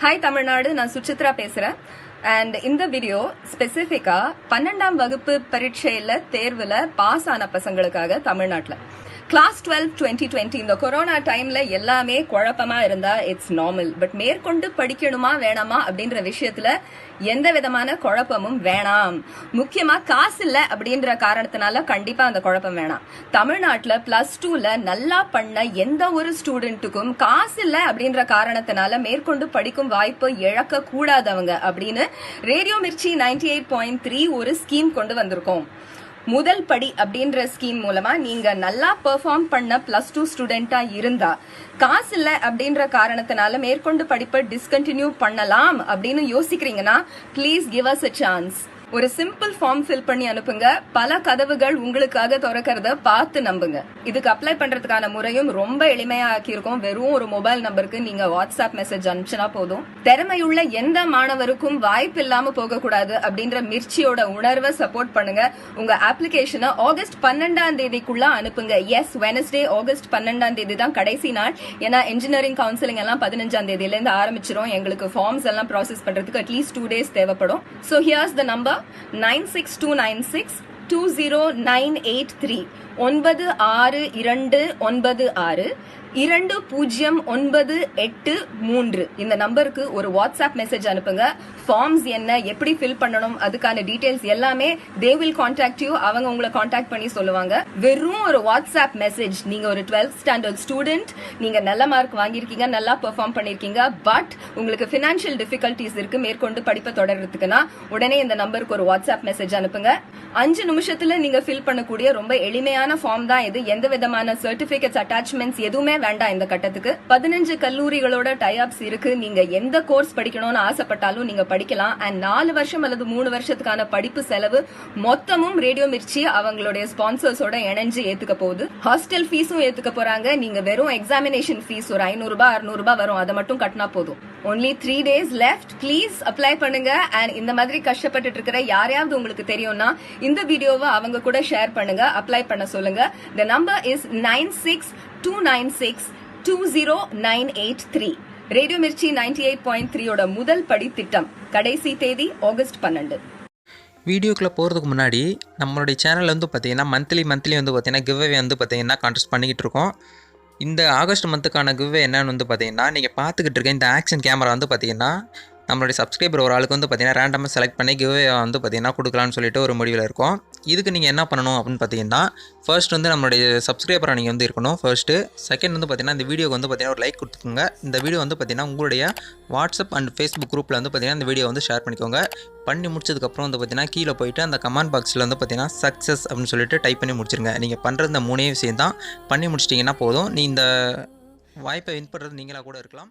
Hi Tamil Nadu நான் சுசித்ரா பேசுறேன். And இந்த வீடியோ ஸ்பெசிஃபிக்கா பன்னெண்டாம் வகுப்பு பரீட்சையில தேர்வுல பாஸ் ஆன பசங்களுக்காக தமிழ்நாட்டில். கிளாஸ் டுவெல் டுவெண்ட்டி டுவெண்ட்டி இந்த கொரோனா டைம்ல எல்லாமே குழப்பமா இருந்தா இட்ஸ் நார்மல் பட் மேற்கொண்டு படிக்கணுமா வேணாமா அப்படின்ற விஷயத்துல எந்த விதமான குழப்பமும் வேணாம். முக்கியமா காசு இல்ல அப்படின்ற காரணத்தினால கண்டிப்பா அந்த குழப்பம் வேணாம். தமிழ்நாட்டுல பிளஸ் டூல நல்லா பண்ண எந்த ஒரு ஸ்டூடெண்ட்டுக்கும் காசு இல்ல அப்படின்ற காரணத்தினால மேற்கொண்டு படிக்கும் வாய்ப்பு இழக்க கூடாதவங்க அப்படின்னு radio Mirchi ninety eight point three ஒரு ஸ்கீம் கொண்டு வந்திருக்கோம். முதல் படி அப்படின்ற ஸ்கீம் மூலமா நீங்க நல்லா பெர்ஃபார்ம் பண்ண பிளஸ் டூ ஸ்டூடெண்டா இருந்தா காசு இல்ல அப்படின்ற காரணத்தினால மேற்கொண்டு படிப்பை டிஸ்கண்டினியூ பண்ணலாம் அப்படின்னு யோசிக்கிறீங்கன்னா please give us a chance ஒரு சிம்பிள் ஃபார்ம் ஃபில் பண்ணி அனுப்புங்க. பல கதவுகள் உங்களுக்காக திறக்கிறத பார்த்து நம்புங்க. இதுக்கு அப்ளை பண்றதுக்கான முறையும் ரொம்ப எளிமையா ஆக்கியிருக்கோம் வெறும் ஒரு மொபைல் நம்பருக்கு நீங்க வாட்ஸ்அப் மெசேஜ் அனுப்பிச்சினா போதும். திறமையுள்ள எந்த மாணவருக்கும் வாய்ப்பு இல்லாம போக கூடாது அப்படின்ற மிர்ச்சியோட உணர்வை சப்போர்ட் பண்ணுங்க. உங்க அப்ளிகேஷனை ஆகஸ்ட் பன்னெண்டாம் தேதிக்குள்ள அனுப்புங்க. எஸ் வெனஸ்டே ஆகஸ்ட் பன்னெண்டாம் தேதி தான் கடைசி நாள். ஏன்னா இன்ஜினியரிங் கவுன்சிலிங் எல்லாம் பதினஞ்சாம் தேதியில இருந்து ஆரம்பிச்சிரும். எங்களுக்கு ஃபார்ம்ஸ் எல்லாம் ப்ராசஸ் பண்றதுக்கு அட்லீஸ்ட் டூ டேஸ் தேவைப்படும். So here's the number nine six two nine six two zero nine eight three ஒன்பது ஆறு இரண்டு ஒன்பது ஆறு இரண்டு பூஜ்ஜியம் ஒன்பது எட்டு மூன்று. இந்த நம்பருக்கு ஒரு வாட்ஸ்அப் மெசேஜ் அனுப்புங்க. ஃபார்ம்ஸ் என்ன எப்படி ஃபில் பண்ணணும் அதுக்கான டீடைல்ஸ் எல்லாமே தே வில் காண்டாக்ட் யூ அவங்க உங்களை காண்டாக்ட் பண்ணி சொல்லுவாங்க. வெறும் ஒரு வாட்ஸ்அப் மெசேஜ் நீங்க ஒரு டுவெல்த் ஸ்டாண்டர்ட் ஸ்டூடெண்ட் நீங்க நல்ல மார்க் வாங்கியிருக்கீங்க நல்லா பெர்ஃபார்ம் பண்ணியிருக்கீங்க பட் உங்களுக்கு ஃபினான்ஷியல் டிஃபிகல்டிஸ் இருக்கு மேற்கொண்டு படிப்பை தொடர்றதுக்குன்னா உடனே இந்த நம்பருக்கு ஒரு வாட்ஸ்அப் மெசேஜ் அனுப்புங்க. அஞ்சு நிமிஷத்துல நீங்க ஃபில் பண்ணக்கூடிய ரொம்ப எளிமையான ஃபார்ம் தான் இது. எந்த விதமான சர்டிபிகேட்ஸ் அட்டாச்மெண்ட்ஸ் எதுவுமே வேண்டாம் இந்த கட்டத்துக்கு. பதினஞ்சு கல்லூரிகளோட டைஅப்ஸ் இருக்கு. நீங்க எந்த கோர்ஸ் படிக்கணும்னு ஆசைப்பட்டாலும் நீங்க படிக்கலாம். அண்ட் நாலு வருஷம் அல்லது மூணு வருஷத்துக்கான படிப்பு செலவு மொத்தமும் ரேடியோ மிர்ச்சி அவங்களுடைய ஸ்பான்சர்ஸோட இணைஞ்சு ஏத்துக்க போகுது. ஹாஸ்டல் ஃபீஸும் ஏத்துக்க போறாங்க. நீங்க வெறும் எக்ஸாமினேஷன் ஃபீஸ் ஒரு ஐநூறுபா அறுநூறுபா வரும். அதை மட்டும் கட்டினா போதும். Only three days left please apply பண்ணுங்க. அண்ட் இந்த மாதிரி கஷ்டப்பட்டுட்டு இருக்கிற யாரையாவது உங்களுக்கு தெரியும்னா இந்த வீடியோவை அவங்க கூட ஷேர் பண்ணுங்க. அப்ளை பண்ண சொல்லுங்க. The number is nine six two nine six two zero nine eight three radio Mirchi ninety eight point த்ரீயோட முதல் படி திட்டம். கடைசி தேதி ஆகஸ்ட் பன்னெண்டு. வீடியோக்குள்ளே போகிறதுக்கு முன்னாடி நம்மளுடைய சேனல் வந்து பார்த்தீங்கன்னா மந்த்லி மந்த்லி வந்து பார்த்தீங்கன்னா கிவ்வே வந்து பார்த்தீங்கன்னா கான்டெஸ்ட் பண்ணிக்கிட்டு இருக்கோம். இந்த ஆகஸ்ட் மந்த்துக்கான கிவ்வே என்னன்னு வந்து பார்த்தீங்கன்னா நீங்கள் பார்த்துக்கிட்டு இருக்க இந்த ஆக்ஷன் கேமரா வந்து பார்த்தீங்கன்னா நம்மளுடைய சப்ஸ்கிரைபர் ஒரு ஆளுக்கு வந்து பார்த்தீங்கன்னா ரேண்டமாக செலக்ட் பண்ணி கிவ்வே வந்து பார்த்தீங்கன்னா கொடுக்கலான்னு சொல்லிட்டு ஒரு முடிவில் இருக்கும். இதுக்கு நீங்கள் என்ன பண்ணணும் அப்படின்னு பார்த்தீங்கன்னா ஃபர்ஸ்ட் வந்து நம்மளுடைய சப்ஸ்கிரைபராக நீங்கள் வந்து இருக்கணும் ஃபர்ஸ்ட்டு செகண்ட் வந்து பார்த்தீங்கன்னா இந்த வீடியோக்கு வந்து பார்த்தீங்கன்னா ஒரு லைக் கொடுத்துக்கோங்க. இந்த வீடியோ வந்து பார்த்தீங்கன்னா உங்களுடைய வாட்ஸ்அப் அண்ட் ஃபேஸ்புக் குரூப்பில் வந்து பார்த்தீங்கன்னா இந்த வீடியோ வந்து ஷேர் பண்ணிக்கோங்க. பண்ணி முடிச்சதுக்கப்புறம் வந்து பார்த்தீங்கன்னா கீழே போயிட்டு அந்த கமெண்ட் பாக்ஸில் வந்து பார்த்தீங்கன்னா சக்ஸஸ் அப்படின்னு சொல்லிட்டு டைப் பண்ணி முடிச்சிருங்க. நீங்கள் பண்ணுற இந்த மூணே விஷயம் தான் பண்ணி முடிச்சிட்டிங்கன்னா போதும். நீ இந்த வாய்ப்பை வின் பண்ணுறது நீங்களாக கூட இருக்கலாம்.